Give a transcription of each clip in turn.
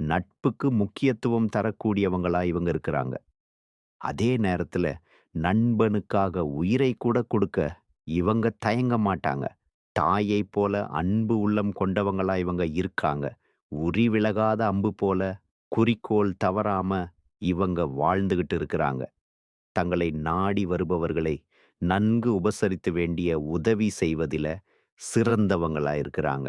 நட்புக்கு முக்கியத்துவம் தரக்கூடியவங்களா இவங்க இருக்கிறாங்க. அதே நேரத்துல நண்பனுக்காக உயிரை கூட கொடுக்க இவங்க தயங்க மாட்டாங்க. தாயைப் போல அன்பு உள்ளம் கொண்டவங்களா இவங்க இருக்காங்க. உரி விலகாத அம்பு போல குறிக்கோள் தவறாம இவங்க வாழ்ந்துகிட்டு இருக்கிறாங்க. தங்களை நாடி வருபவர்களை நன்கு உபசரித்து வேண்டிய உதவி செய்வதில சிறந்தவங்களா இருக்கிறாங்க.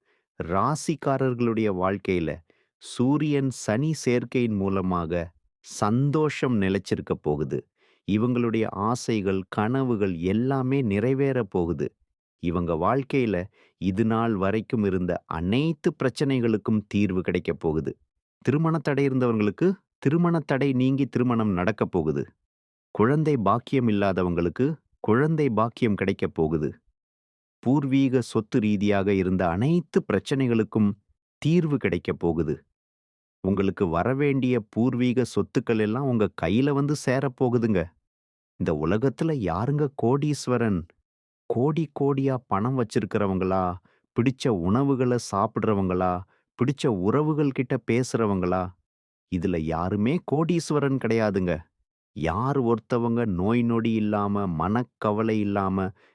ராசிக்காரர்களுடைய வாழ்க்கையில சூரியன் சனி சேர்க்கையின் மூலமாக சந்தோஷம் நிலைச்சிருக்க போகுது. இவங்களுடைய ஆசைகள், கனவுகள் எல்லாமே நிறைவேற போகுது. இவங்க வாழ்க்கையில இது நாள் வரைக்கும் இருந்த அனைத்து பிரச்சனைகளுக்கும் தீர்வு கிடைக்கப் போகுது. திருமண தடை இருந்தவங்களுக்கு திருமண தடை நீங்கி திருமணம் நடக்கப் போகுது. குழந்தை பாக்கியம் இல்லாதவங்களுக்கு குழந்தை பாக்கியம் கிடைக்கப் போகுது. பூர்வீக சொத்து ரீதியாக இருந்த அனைத்து பிரச்சனைகளுக்கும் தீர்வு கிடைக்கப் போகுது. உங்களுக்கு வரவேண்டிய பூர்வீக சொத்துக்கள் எல்லாம் உங்க கையில வந்து சேரப்போகுதுங்க. இந்த உலகத்துல யாருங்க கோடீஸ்வரன்? கோடி கோடியா பணம் வச்சிருக்கிறவங்களா? பிடிச்ச உணவுகள சாப்பிடுறவங்களா? பிடிச்ச உறவுகள் கிட்ட பேசுறவங்களா? இதுல யாருமே கோடீஸ்வரன் கிடையாதுங்க. யார் ஒருத்தவங்க நோய் நொடி இல்லாம, மனக்கவலை இல்லாம,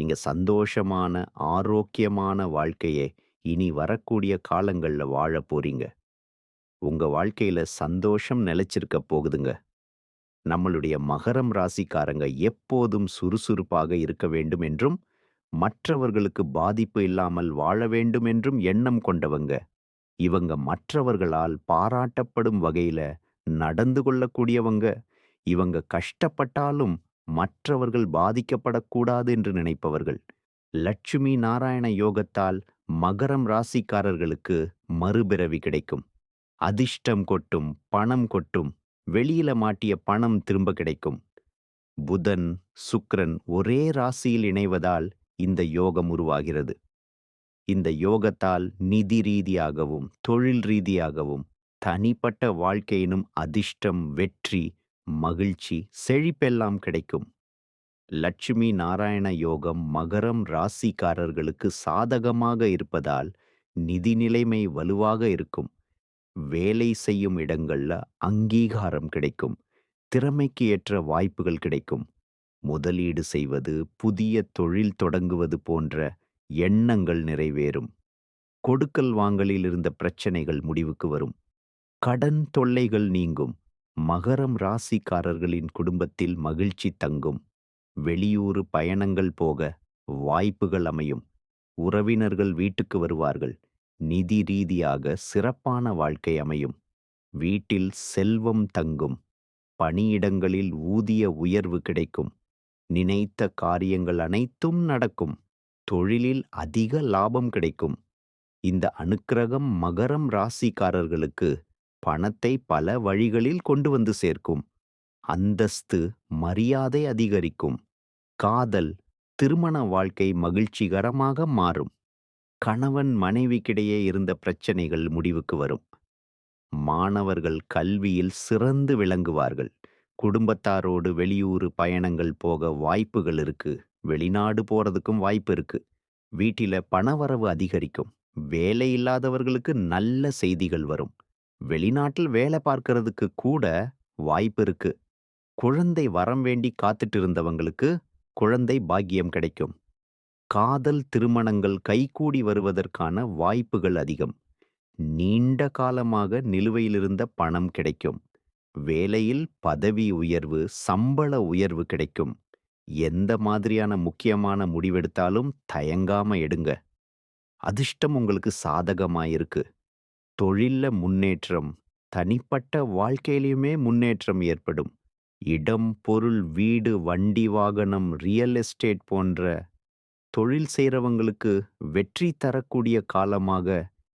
நீங்க சந்தோஷமான, ஆரோக்கியமான வாழ்க்கைய இனி வரக்கூடிய காலங்கள்ல வாழப் போறீங்க. உங்க வாழ்க்கையில சந்தோஷம் நிலைச்சிருக்க போகுதுங்க. நம்மளுடைய மகரம் ராசிக்காரங்க எப்போதும் சுறுசுறுப்பாக இருக்க வேண்டும் என்றும், மற்றவர்களுக்கு பாதிப்பு இல்லாமல் வாழ வேண்டும் என்றும் எண்ணம் கொண்டவங்க. இவங்க மற்றவர்களால் பாராட்டப்படும் வகையில நடந்து கொள்ளக்கூடியவங்க. இவங்க கஷ்டப்பட்டாலும் மற்றவர்கள் பாதிக்கப்படக்கூடாது என்று நினைப்பவர்கள். லட்சுமி நாராயண யோகத்தால் மகரம் ராசிக்காரர்களுக்கு மறுபிறவி கிடைக்கும். அதிர்ஷ்டம் கொட்டும், பணம் கொட்டும். வெளியில மாட்டிய பணம் திரும்ப கிடைக்கும். புதன், சுக்ரன் ஒரே ராசியில் இணைவதால் இந்த யோகம் உருவாகிறது. இந்த யோகத்தால் நிதி ரீதியாகவும், தொழில் ரீதியாகவும், தனிப்பட்ட வாழ்க்கையினும் அதிர்ஷ்டம், வெற்றி, மகிழ்ச்சி, செழிப்பெல்லாம் கிடைக்கும். லட்சுமி நாராயண யோகம் மகரம் ராசிக்காரர்களுக்கு சாதகமாக இருப்பதால் நிதி நிலைமை வலுவாக இருக்கும். வேலை செய்யும் இடங்கள்ல அங்கீகாரம் கிடைக்கும். திறமைக்கு ஏற்ற வாய்ப்புகள் கிடைக்கும். முதலீடு செய்வது, புதிய தொழில் தொடங்குவது போன்ற எண்ணங்கள் நிறைவேறும். கொடுக்கல் வாங்கலில் இருந்த பிரச்சனைகள் முடிவுக்கு வரும். கடன் தொல்லைகள் நீங்கும். மகரம் ராசிக்காரர்களின் குடும்பத்தில் மகிழ்ச்சி தங்கும். வெளியூர் பயணங்கள் போக வாய்ப்புகள் அமையும். உறவினர்கள் வீட்டுக்கு வருவார்கள். நிதி ரீதியாக சிறப்பான வாழ்க்கை அமையும். வீட்டில் செல்வம் தங்கும். பணியிடங்களில் ஊதிய உயர்வு கிடைக்கும். நினைத்த காரியங்கள் அனைத்தும் நடக்கும். தொழிலில் அதிக லாபம் கிடைக்கும். இந்த அனுக்கிரகம் மகரம் ராசிக்காரர்களுக்கு பணத்தை பல வழிகளில் கொண்டு வந்து சேர்க்கும். அந்தஸ்து, மரியாதை அதிகரிக்கும். காதல், திருமண வாழ்க்கை மகிழ்ச்சிகரமாக மாறும். கணவன் மனைவிக்கிடையே இருந்த பிரச்சனைகள் முடிவுக்கு வரும். மாணவர்கள் கல்வியில் சிறந்து விளங்குவார்கள். குடும்பத்தாரோடு வெளியூர் பயணங்கள் போக வாய்ப்புகள் இருக்கு. வெளிநாடு போறதுக்கும் வாய்ப்பு இருக்கு. வீட்டில பணவரவு அதிகரிக்கும். வேலை இல்லாதவர்களுக்கு நல்ல செய்திகள் வரும். வெளிநாட்டில் வேலை பார்க்கறதுக்கு கூட வாய்ப்பு இருக்கு. குழந்தை வரம் வேண்டி காத்துட்டு இருந்தவங்களுக்கு குழந்தை பாக்கியம் கிடைக்கும். காதல் திருமணங்கள் கைகூடி வருவதற்கான வாய்ப்புகள் அதிகம். நீண்ட காலமாக நிலுவையிலிருந்த பணம் கிடைக்கும். வேலையில் பதவி உயர்வு, சம்பள உயர்வு கிடைக்கும். எந்த மாதிரியான முக்கியமான முடிவெடுத்தாலும் தயங்காம எடுங்க. அதிர்ஷ்டம் உங்களுக்கு சாதகமா இருக்கு. தொழில்ல முன்னேற்றம், தனிப்பட்ட வாழ்க்கையிலயுமே முன்னேற்றம் ஏற்படும். இடம், பொருள், வீடு, வண்டி, வாகனம், ரியல் எஸ்டேட் போன்ற தொழில் செய்கிறவங்களுக்கு வெற்றி தரக்கூடிய காலமாக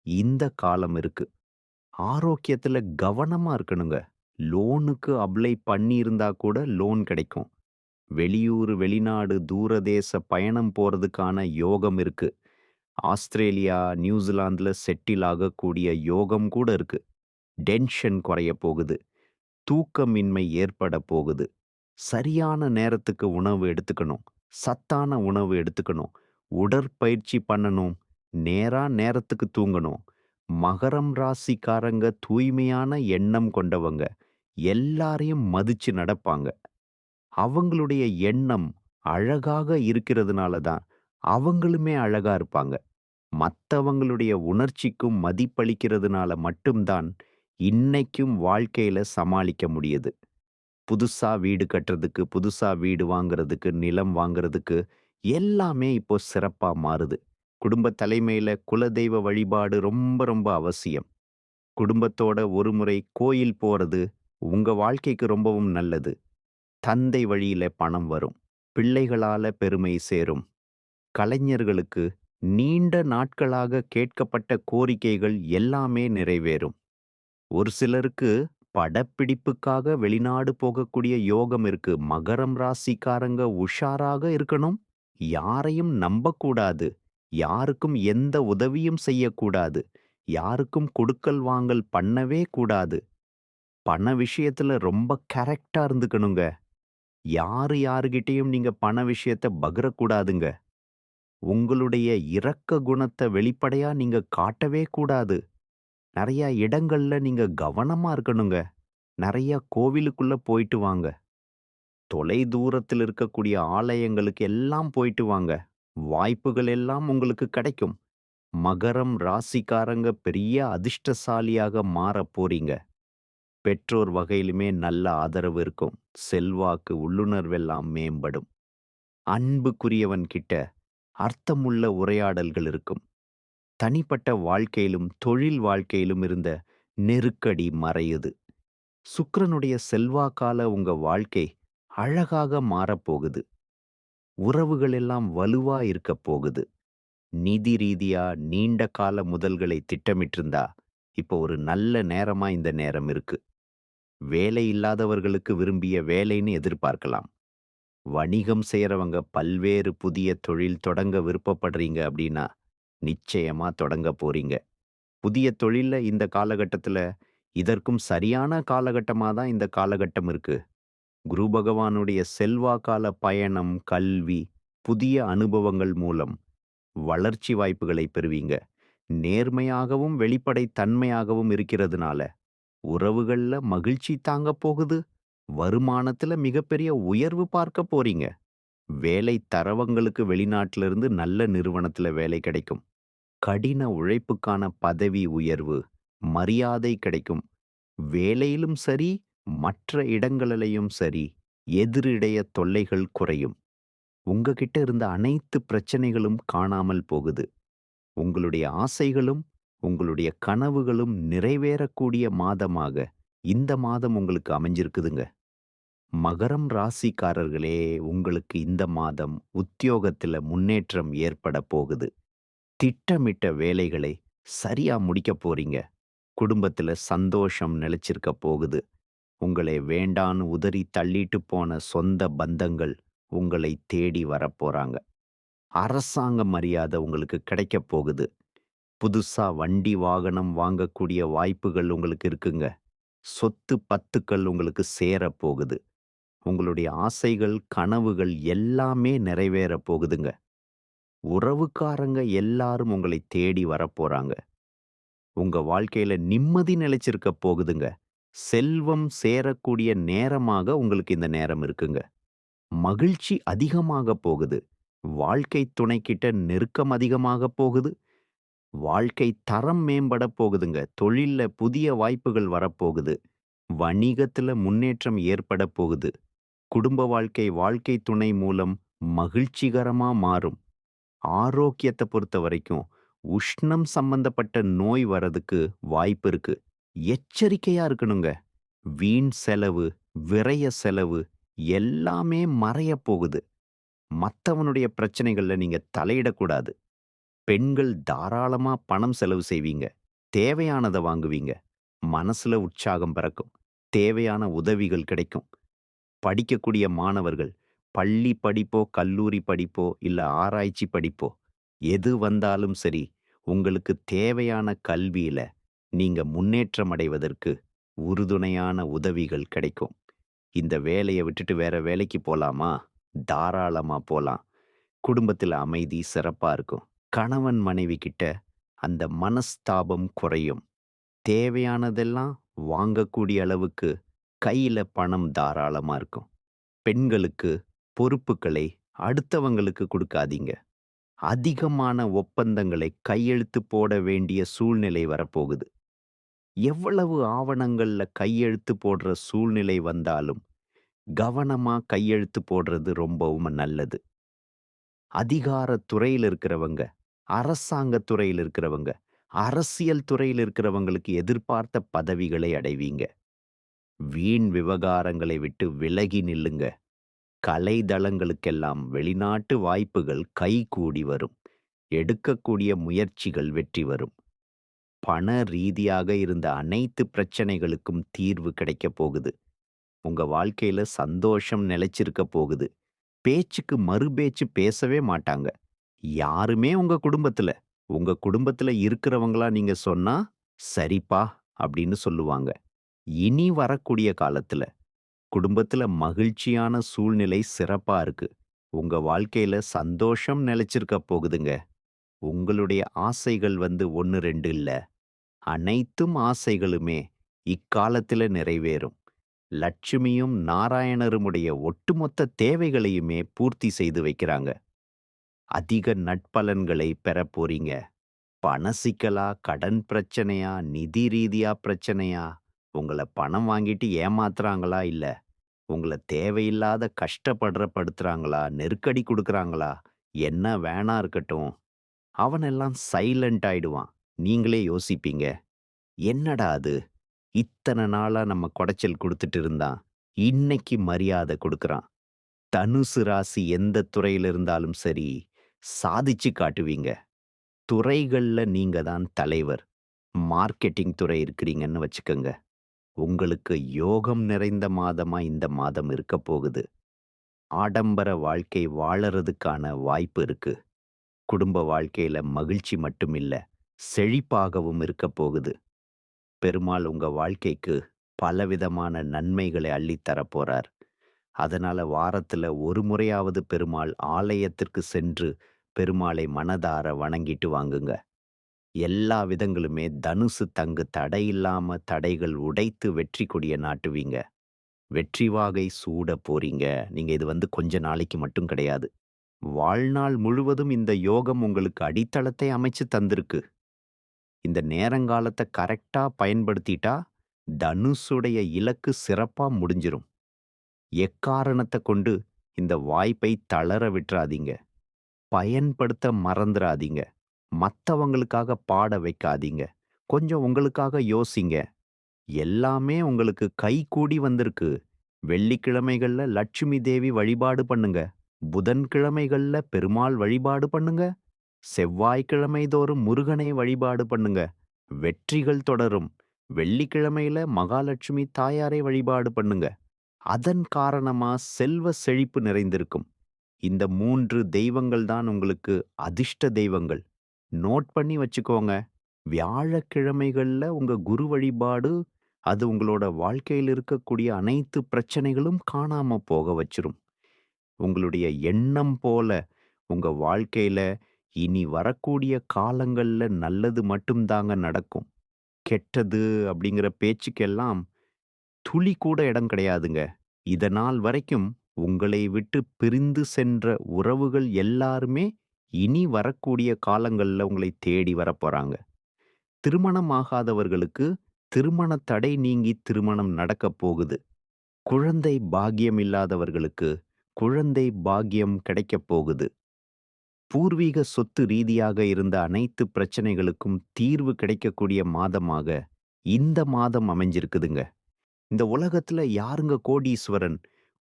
இந்த காலம் இருக்கு. ஆரோக்கியத்துல கவனமா இருக்கணுங்க. லோனுக்கு அப்ளை பண்ணியிருந்தா கூட லோன் கிடைக்கும். வெளியூர், வெளிநாடு, தூரதேச பயணம் போறதுக்கான யோகம் இருக்கு. ஆஸ்திரேலியா, நியூசிலாந்துல செட்டில் ஆகக்கூடிய யோகம் கூட இருக்கு. டென்ஷன் குறைய போகுது. தூக்கமின்மை ஏற்பட போகுது. சரியான நேரத்துக்கு உணவு எடுத்துக்கணும். சத்தான உணவு எடுத்துக்கணும். உடற்பயிற்சி பண்ணணும். நேரா நேரத்துக்கு தூங்கணும். மகரம் ராசிக்காரங்க தூய்மையான எண்ணம் கொண்டவங்க. எல்லாரையும் மதிச்சு நடப்பாங்க. அவங்களுடைய எண்ணம் அழகாக இருக்கிறதுனால தான் அவங்களுமே அழகா இருப்பாங்க. மத்தவங்களுடைய உணர்ச்சிக்கும் மதிப்பளிக்கிறதுனால மட்டும் தான் இன்னைக்கும் வாழ்க்கையில சமாளிக்க முடியுது. புதுசா வீடு கட்டுறதுக்கு, புதுசா வீடு வாங்குறதுக்கு, நிலம் வாங்குறதுக்கு எல்லாமே இப்போ சிறப்பா மாறுது. குடும்ப தலைமையில குலதெய்வ வழிபாடு ரொம்ப ரொம்ப அவசியம். குடும்பத்தோட ஒருமுறை கோயில் போறது உங்க வாழ்க்கைக்கு ரொம்பவும் நல்லது. தந்தை வழியில பணம் வரும். பிள்ளைகளால பெருமை சேரும். கலைஞர்களுக்கு நீண்ட நாட்களாக கேட்கப்பட்ட கோரிக்கைகள் எல்லாமே நிறைவேறும். ஒரு சிலருக்கு படப்பிடிப்புக்காக வெளிநாடு போகக்கூடிய யோகம் இருக்கு. மகரம் ராசிக்காரங்க உஷாராக இருக்கணும். யாரையும் நம்பக்கூடாது. யாருக்கும் எந்த உதவியும் செய்யக்கூடாது. யாருக்கும் கொடுக்கல் வாங்கல் பண்ணவே கூடாது. பண விஷயத்துல ரொம்ப கரெக்ட்டா இருந்துக்கணுங்க. யாரு யாருகிட்டயும் நீங்க பண விஷயத்த பகிரக்கூடாதுங்க. உங்களுடைய இரக்க குணத்த வெளிப்படையா நீங்க காட்டவே கூடாது. நிறையா இடங்கள்ல நீங்க கவனமா இருக்கணுங்க. நிறையா கோவிலுக்குள்ள போயிட்டு வாங்க. தொலை தூரத்தில் இருக்கக்கூடிய ஆலயங்களுக்கு எல்லாம் போயிட்டு வாங்க. வாய்ப்புகள் எல்லாம் உங்களுக்கு கிடைக்கும். மகரம் ராசிக்காரங்க பெரிய அதிர்ஷ்டசாலியாக மாறப் போறீங்க. பெற்றோர் வகையிலுமே நல்ல ஆதரவு இருக்கும். செல்வாக்கு, உள்ளுணர்வெல்லாம் மேம்படும். அன்புக்குரியவன் கிட்ட அர்த்தமுள்ள உரையாடல்கள் இருக்கும். தனிப்பட்ட வாழ்க்கையிலும், தொழில் வாழ்க்கையிலும் இருந்த நெருக்கடி மறையுது. சுக்கரனுடைய செல்வாக்கால உங்க வாழ்க்கை அழகாக மாறப்போகுது. உறவுகள் எல்லாம் வலுவா இருக்கப் போகுது. நிதி ரீதியா நீண்ட கால முதல்களை திட்டமிட்டிருந்தா, இப்போ ஒரு நல்ல நேரமா இந்த நேரம் இருக்கு. வேலை இல்லாதவர்களுக்கு விரும்பிய வேலைன்னு எதிர்பார்க்கலாம். வணிகம் செய்கிறவங்க பல்வேறு புதிய தொழில் தொடங்க விருப்பப்படுறீங்க அப்படின்னா, நிச்சயமா தொடங்க போறீங்க. புதிய தொழில்ல இந்த காலகட்டத்துல இதற்கும் சரியான காலகட்டமா தான் இந்த காலகட்டம் இருக்கு. குரு பகவானுடைய செல்வாக்கால பயணம், கல்வி, புதிய அனுபவங்கள் மூலம் வளர்ச்சி வாய்ப்புகளை பெறுவீங்க. நேர்மையாகவும், வெளிப்படை தன்மையாகவும் இருக்கிறதுனால, உறவுகள்ல மகிழ்ச்சி தாங்கப் போகுது. வருமானத்துல மிகப்பெரிய உயர்வு பார்க்க போறீங்க. வேலை தரவங்களுக்கு வெளிநாட்டுல இருந்து நல்ல நிறுவனத்துல வேலை கிடைக்கும். கடின உழைப்புக்கான பதவி உயர்வு, மரியாதை கிடைக்கும். வேலையிலும் சரி, மற்ற இடங்களிலயும் சரி, எதிரிடைய தொல்லைகள் குறையும். உங்ககிட்ட இருந்த அனைத்து பிரச்சனைகளும் காணாமல் போகுது. உங்களுடைய ஆசைகளும், உங்களுடைய கனவுகளும் நிறைவேறக்கூடிய மாதமாக இந்த மாதம் உங்களுக்கு அமைஞ்சிருக்குதுங்க. மகரம் ராசிக்காரர்களே, உங்களுக்கு இந்த மாதம் உத்தியோகத்துல முன்னேற்றம் ஏற்பட போகுது. திட்டமிட்ட வேலைகளை சரியா முடிக்கப் போறீங்க. குடும்பத்துல சந்தோஷம் நிலைச்சிருக்க போகுது. உங்களை வேண்டான்னு உதறி தள்ளிட்டு போன சொந்த பந்தங்கள் உங்களை தேடி வரப்போறாங்க. அரசாங்க மரியாதை உங்களுக்கு கிடைக்கப் போகுது. புதுசா வண்டி, வாகனம் வாங்கக்கூடிய வாய்ப்புகள் உங்களுக்கு இருக்குங்க. சொத்து பத்துக்கள் உங்களுக்கு சேரப் போகுது. உங்களுடைய ஆசைகள், கனவுகள் எல்லாமே நிறைவேறப் போகுதுங்க. உறவுக்காரங்க எல்லாரும் உங்களை தேடி வரப்போறாங்க. உங்க வாழ்க்கையில நிம்மதி நிலைச்சிருக்க போகுதுங்க. செல்வம் சேரக்கூடிய நேரமாக உங்களுக்கு இந்த நேரம் இருக்குங்க. மகிழ்ச்சி அதிகமாக போகுது. வாழ்க்கை துணைக்கிட்ட நெருக்கம் அதிகமாக போகுது. வாழ்க்கை தரம் மேம்பட போகுதுங்க. தொழில்ல புதிய வாய்ப்புகள் வரப்போகுது. வணிகத்துல முன்னேற்றம் ஏற்பட போகுது. குடும்ப வாழ்க்கை, வாழ்க்கை துணை மூலம் மகிழ்ச்சிகரமா மாறும். ஆரோக்கியத்த பொறுத்த வரைக்கும் உஷ்ணம் சம்பந்தப்பட்ட நோய் வரதுக்கு வாய்ப்பு இருக்கு. எச்சரிக்கையா இருக்கணுங்க. வீண் செலவு, விரய செலவு எல்லாமே மறையப் போகுது. மத்தவனுடைய பிரச்சனைகள்ல நீங்க தலையிடக்கூடாது. பெண்கள் தாராளமா பணம் செலவு செய்வீங்க. தேவையானதை வாங்குவீங்க. மனசுல உற்சாகம் பிறக்கும். தேவையான உதவிகள் கிடைக்கும். படிக்கக்கூடிய மாணவர்கள் பள்ளி படிப்போ, கல்லூரி படிப்போ, இல்ல ஆராய்ச்சி படிப்போ எது வந்தாலும் சரி, உங்களுக்கு தேவையான கல்வியில நீங்க முன்னேற்றம் அடைவதற்கு உறுதுணையான உதவிகள் கிடைக்கும். இந்த வேலையை விட்டுட்டு வேற வேலைக்கு போலாமா? தாராளமா போலாம். குடும்பத்தில் அமைதி சிறப்பா இருக்கும். கணவன் மனைவி கிட்ட அந்த மனஸ்தாபம் குறையும். தேவையானதெல்லாம் வாங்கக்கூடிய அளவுக்கு கையில பணம் தாராளமா இருக்கும். பெண்களுக்கு பொறுப்புகளை அடுத்தவங்களுக்கு கொடுக்காதீங்க அதிகமான ஒப்பந்தங்களை கையெழுத்து போட வேண்டிய சூழ்நிலை வரப்போகுது. எவ்வளவு ஆவணங்கள்ல கையெழுத்து போடுற சூழ்நிலை வந்தாலும், கவனமா கையெழுத்து போடுறது ரொம்பவும் நல்லது. அதிகார துறையில இருக்கிறவங்க, அரசாங்க துறையில இருக்கிறவங்க, அரசியல் துறையில இருக்கிறவங்களுக்கு எதிர்பார்த்த பதவிகளை அடைவீங்க. வீண் விவகாரங்களை விட்டு விலகி நில்லுங்க. கலை தளங்களுக்கெல்லாம் வெளிநாட்டு வாய்ப்புகள் கைகூடி வரும். எடுக்கக்கூடிய முயற்சிகள் வெற்றி வரும். பண ரீதியாக இருந்த அனைத்து பிரச்சனைகளுக்கும் தீர்வு கிடைக்கப் போகுது. உங்க வாழ்க்கையில சந்தோஷம் நிலைச்சிருக்க போகுது. பேச்சுக்கு மறுபேச்சு பேசவே மாட்டாங்க. யாருமே உங்க குடும்பத்துல, உங்க குடும்பத்துல இருக்கிறவங்களா நீங்க சொன்னா, "சரிப்பா" அப்படின்னு சொல்லுவாங்க. இனி வரக்கூடிய காலத்துல, குடும்பத்துல மகிழ்ச்சியான சூழ்நிலை சிறப்பா இருக்கு. உங்க வாழ்க்கையில சந்தோஷம் நிலைச்சிருக்க போகுதுங்க. உங்களுடைய ஆசைகள் வந்து 1, 2 இல்ல. அனைத்தும் ஆசைகளுமே இக்காலத்தில் நிறைவேறும். லட்சுமியும் நாராயணருமுடைய ஒட்டுமொத்த தேவைகளையுமே பூர்த்தி செய்து வைக்கிறாங்க. அதிக நட்பலன்களை பெறப் போறீங்க. பண சிக்கலா, கடன் பிரச்சனையா, நிதி ரீதியா பிரச்சனையா, உங்கள பணம் வாங்கிட்டு ஏமாத்துறாங்களா இல்ல, உங்கள தேவையில்லாத கஷ்டப்படுற படுத்துறாங்களா, நெருக்கடி கொடுக்குறாங்களா என்ன வேணா இருக்கட்டும். அவனெல்லாம் சைலண்ட் ஆயிடுவான். நீங்களே யோசிப்பீங்க. என்னடா அது! இத்தன நாளா நம்ம குடைச்சல் குடுத்துட்டு இருந்தான். இன்னைக்கு மரியாதை கொடுக்குறான் தனுசு ராசி எந்த துறையில இருந்தாலும் சரி, சாதிச்சு காட்டுவீங்க. துறைகள்ல நீங்க தான் தலைவர். மார்க்கெட்டிங் துறை இருக்கிறீங்கன்னு வச்சுக்கோங்க உங்களுக்கு யோகம் நிறைந்த மாதமா இந்த மாதம் இருக்கப் போகுது. ஆடம்பர வாழ்க்கை வாழறதுக்கான வாய்ப்பு இருக்கு. குடும்ப வாழ்க்கையில மகிழ்ச்சி மட்டும் இல்ல, செழிப்பாகவும் இருக்கப் போகுது. பெருமாள் உங்க வாழ்க்கைக்கு பலவிதமான நன்மைகளை அள்ளித் அதனால் போறார். அதனால வாரத்துல ஒரு முறையாவது பெருமாள் ஆலயத்திற்கு சென்று பெருமாளை மனதார வணங்கிட்டு வாங்குங்க. எல்லா விதங்களுமே தனுசு தங்கு தடையில்லாம தடைகள் உடைத்து வெற்றி கொடிய நாட்டுவீங்க. வெற்றி வாகை சூடப் போறீங்க. நீங்க இது வந்து கொஞ்ச நாளைக்கு மட்டும் கிடையாது. வாழ்நாள் முழுவதும் இந்த யோகம் உங்களுக்கு அடித்தளத்தை அமைச்சு தந்திருக்கு. இந்த நேரங்காலத்தை கரெக்டா பயன்படுத்திட்டா, தனுஷுடைய இலக்கு சிறப்பா முடிஞ்சிரும். எக்காரணத்தை கொண்டு இந்த வாய்ப்பை தளர விட்டுறாதீங்க பயன்படுத்த மறந்துடாதீங்க மத்தவங்களுக்காக பாட வைக்காதீங்க. கொஞ்சம் உங்களுக்காக யோசிங்க. எல்லாமே உங்களுக்கு கைகூடி வந்திருக்கு. வெள்ளிக்கிழமைகள்ல லட்சுமி தேவி வழிபாடு பண்ணுங்க. புதன்கிழமைகள்ல பெருமாள் வழிபாடு பண்ணுங்க. செவ்வாய்க்கிழமை தோறும் முருகனை வழிபாடு பண்ணுங்க. வெற்றிகள் தொடரும். வெள்ளிக்கிழமையில மகாலட்சுமி தாயாரை வழிபாடு பண்ணுங்க. அதன் காரணமா செல்வ செழிப்பு நிறைந்திருக்கும். இந்த மூன்று தெய்வங்கள் தான் உங்களுக்கு அதிர்ஷ்ட தெய்வங்கள். நோட் பண்ணி வச்சுக்கோங்க. வியாழக்கிழமைகள்ல உங்க குரு வழிபாடு அது உங்களோட வாழ்க்கையில இருக்கக்கூடிய அனைத்து பிரச்சனைகளும் காணாம போக வச்சிரும். உங்களுடைய எண்ணம் போல உங்க வாழ்க்கையில் இனி வரக்கூடிய காலங்கள்ல நல்லது மட்டும் தாங்க நடக்கும். கெட்டது அப்படிங்கிற பேச்சுக்கெல்லாம் துளி கூட இடம் கிடையாதுங்க. இதனால் வரைக்கும் உங்களை விட்டு பிரிந்து சென்ற உறவுகள் எல்லாருமே இனி வரக்கூடிய காலங்கள்ல உங்களை தேடி வரப்போகிறாங்க திருமணம் ஆகாதவர்களுக்கு திருமண தடை நீங்கி திருமணம் நடக்கப் போகுது. குழந்தை பாக்கியம் இல்லாதவர்களுக்கு குழந்தை பாக்கியம் கிடைக்கப் போகுது. பூர்வீக சொத்து ரீதியாக இருந்த அனைத்து பிரச்சனைகளுக்கும் தீர்வு கிடைக்கக்கூடிய மாதமாக இந்த மாதம் அமைஞ்சிருக்குதுங்க. இந்த உலகத்துல யாருங்க கோடீஸ்வரன்?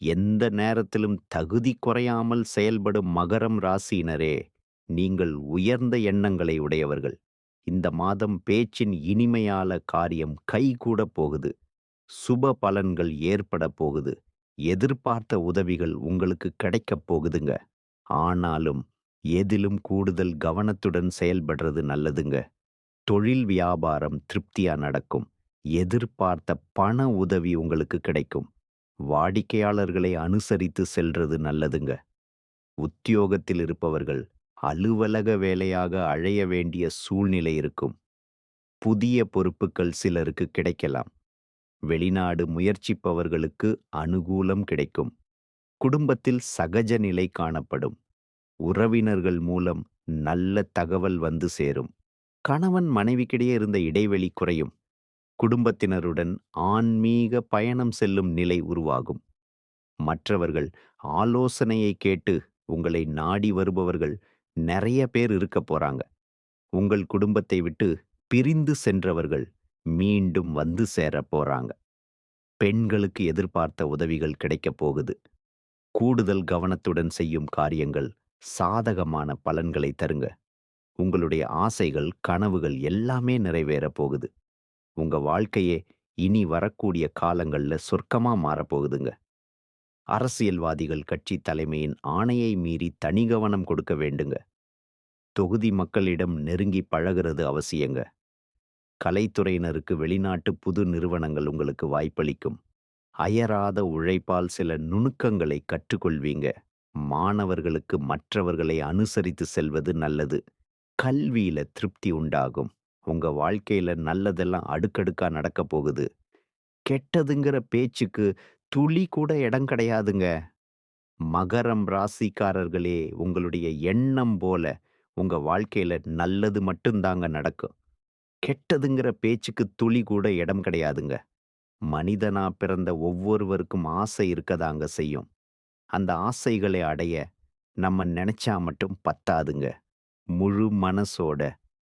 எந்த நேரத்திலும் தகுதி குறையாமல் செயல்படும் மகரம் ராசியினரே, நீங்கள் உயர்ந்த எண்ணங்களை உடையவர்கள். இந்த மாதம் பேச்சின் இனிமையால காரியம் கைகூடப் போகுது. சுப பலன்கள் ஏற்படப் போகுது. எதிர்பார்த்த உதவிகள் உங்களுக்கு கிடைக்கப் போகுதுங்க. ஆனாலும் எதிலும் கூடுதல் கவனத்துடன் செயல்படுறது நல்லதுங்க. தொழில் வியாபாரம் திருப்தியா நடக்கும். எதிர்பார்த்த பண உதவி உங்களுக்கு கிடைக்கும். வாடிக்கையாளர்களை அனுசரித்து செல்றது நல்லதுங்க. உத்தியோகத்தில் இருப்பவர்கள் அலுவலக வேலையாக அழைய வேண்டிய சூழ்நிலை இருக்கும். புதிய பொறுப்புகள் சிலருக்கு கிடைக்கலாம். வெளிநாடு முயற்சிப்பவர்களுக்கு அனுகூலம் கிடைக்கும். குடும்பத்தில் சகஜ நிலை காணப்படும். உறவினர்கள் மூலம் நல்ல தகவல் வந்து சேரும். கணவன் மனைவிக்கிடையே இருந்த இடைவெளி குறையும். குடும்பத்தினருடன் ஆன்மீக பயணம் செல்லும் நிலை உருவாகும். மற்றவர்கள் ஆலோசனையை கேட்டு உங்களை நாடி வருபவர்கள் நிறைய பேர் இருக்கப் போறாங்க. உங்கள் குடும்பத்தை விட்டு பிரிந்து சென்றவர்கள் மீண்டும் வந்து சேரப் போறாங்க. பெண்களுக்கு எதிர்பார்த்த உதவிகள் கிடைக்கப் போகுது. கூடுதல் கவனத்துடன் செய்யும் காரியங்கள் சாதகமான பலன்களை தருங்க. உங்களுடைய ஆசைகள், கனவுகள் எல்லாமே நிறைவேறப் போகுது. உங்க வாழ்க்கையே இனி வரக்கூடிய காலங்கள்ல சொர்க்கமா மாறப்போகுதுங்க. அரசியல்வாதிகள் கட்சி தலைமையின் ஆணையை மீறி தனி கவனம் கொடுக்க வேண்டுங்க. தொகுதி மக்களிடம் நெருங்கி பழகுறது அவசியங்க. கலைத்துறையினருக்கு வெளிநாட்டு புது நிறுவனங்கள் உங்களுக்கு வாய்ப்பளிக்கும். அயராத உழைப்பால் சில நுணுக்கங்களை கற்றுக்கொள்வீங்க. மாணவர்களுக்கு மற்றவர்களை அனுசரித்து செல்வது நல்லது. கல்வியில திருப்தி உண்டாகும். உங்க வாழ்க்கையில நல்லதெல்லாம் அடுக்கடுக்கா நடக்கப் போகுது. கெட்டதுங்கிற பேச்சுக்கு துளி கூட இடம் கிடையாதுங்க. மகரம் ராசிக்காரர்களே, உங்களுடைய எண்ணம் போல உங்க வாழ்க்கையில நல்லது மட்டும் தாங்க நடக்கும். கெட்டதுங்கிற பேச்சுக்கு துளி கூட இடம் கிடையாதுங்க. மனிதனா பிறந்த ஒவ்வொருவருக்கும் ஆசை இருக்கதாங்க செய்யும். அந்த ஆசைகளை அடைய நம்ம நினைச்சா மட்டும் பத்தாதுங்க. முழு மனசோட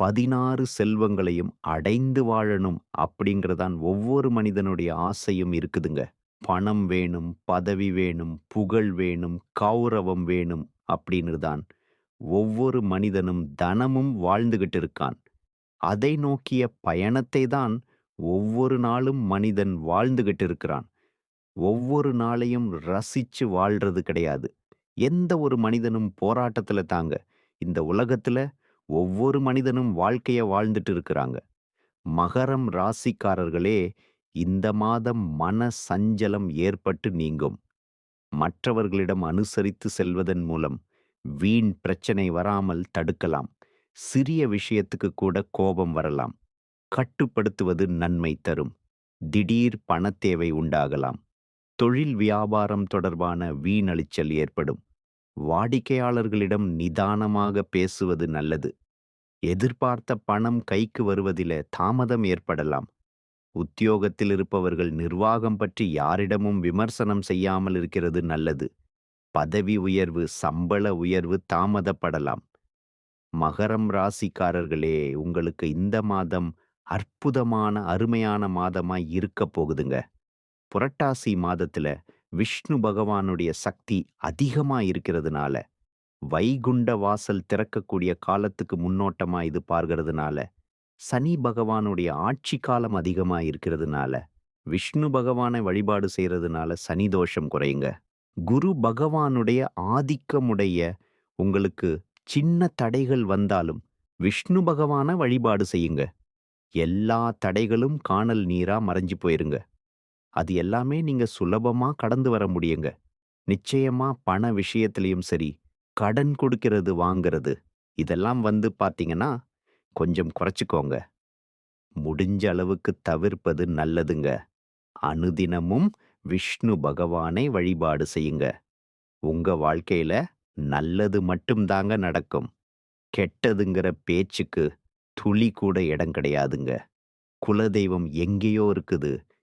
16 செல்வங்களையும் அடைந்து வாழணும் அப்படிங்கிறதான் ஒவ்வொரு மனிதனுடைய ஆசையும் இருக்குதுங்க. பணம் வேணும், பதவி வேணும், புகழ் வேணும், கௌரவம் வேணும் அப்படின்னு தான் ஒவ்வொரு மனிதனும் தனமும் வாழ்ந்துகிட்டு இருக்கான். அதை நோக்கிய பயணத்தை தான் ஒவ்வொரு நாளும் மனிதன் வாழ்ந்துகிட்டு இருக்கிறான். ஒவ்வொரு நாளையும் ரசிச்சு வாழ்றது கிடையாது. எந்த ஒரு மனிதனும் போராட்டத்துல தாங்க. இந்த உலகத்துல ஒவ்வொரு மனிதனும் வாழ்க்கைய வாழ்ந்துட்டு இருக்கிறாங்க. மகரம் ராசிக்காரர்களே, இந்த மாதம் மன சஞ்சலம் ஏற்பட்டு நீங்கும். மற்றவர்களிடம் அனுசரித்து செல்வதன் மூலம் வீண் பிரச்சனை வராமல் தடுக்கலாம். சிறிய விஷயத்துக்கு கூட கோபம் வரலாம். கட்டுப்படுத்துவது நன்மை தரும். திடீர் பணத்தேவை உண்டாகலாம். தொழில் வியாபாரம் தொடர்பான வீணழிச்சல் ஏற்படும். வாடிக்கையாளர்களிடம் நிதானமாக பேசுவது நல்லது. எதிர்பார்த்த பணம் கைக்கு வருவதில தாமதம் ஏற்படலாம். உத்தியோகத்தில் இருப்பவர்கள் நிர்வாகம் பற்றி யாரிடமும் விமர்சனம் செய்யாமல் இருக்கிறது நல்லது. பதவி உயர்வு, சம்பள உயர்வு தாமதப்படலாம். மகரம் ராசிக்காரர்களே, உங்களுக்கு இந்த மாதம் அற்புதமான, அருமையான மாதமாய் இருக்கப் போகுதுங்க. புரட்டாசி மாதத்துல விஷ்ணு பகவானுடைய சக்தி அதிகமா இருக்கிறதுனால, வைகுண்ட வாசல் திறக்கக்கூடிய காலத்துக்கு முன்னோட்டமா இது பார்க்கறதுனால சனி பகவானுடைய ஆட்சி காலம் அதிகமா இருக்கிறதுனால, விஷ்ணு பகவானை வழிபாடு செய்கிறதுனால சனி தோஷம் குறையுங்க. குரு பகவானுடைய ஆதிக்கமுடைய உங்களுக்கு சின்ன தடைகள் வந்தாலும், விஷ்ணு பகவான வழிபாடு செய்யுங்க. எல்லா தடைகளும் கானல் நீரா மறைஞ்சு போயிருங்க. அது எல்லாமே நீங்க சுலபமா கடந்து வர முடியுங்க. நிச்சயமா பண விஷயத்திலையும் சரி, கடன் கொடுக்கிறது, வாங்கிறது இதெல்லாம் வந்து பார்த்தீங்கன்னா, கொஞ்சம் குறைச்சிக்கோங்க முடிஞ்ச அளவுக்கு தவிர்ப்பது நல்லதுங்க. அனுதினமும் விஷ்ணு பகவானை வழிபாடு செய்யுங்க. உங்க வாழ்க்கையில நல்லது மட்டும் தாங்க நடக்கும். கெட்டதுங்கிற பேச்சுக்கு துளி கூட இடம் கிடையாதுங்க. குலதெய்வம் எங்கேயோ இருக்குது,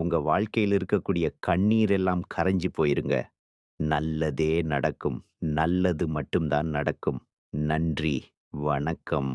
உங்க வாழ்க்கையில் இருக்கக்கூடிய கண்ணீர் எல்லாம் கரைஞ்சு போயிருங்க. நல்லதே நடக்கும். நல்லது மட்டும் தான் நடக்கும். நன்றி. வணக்கம்.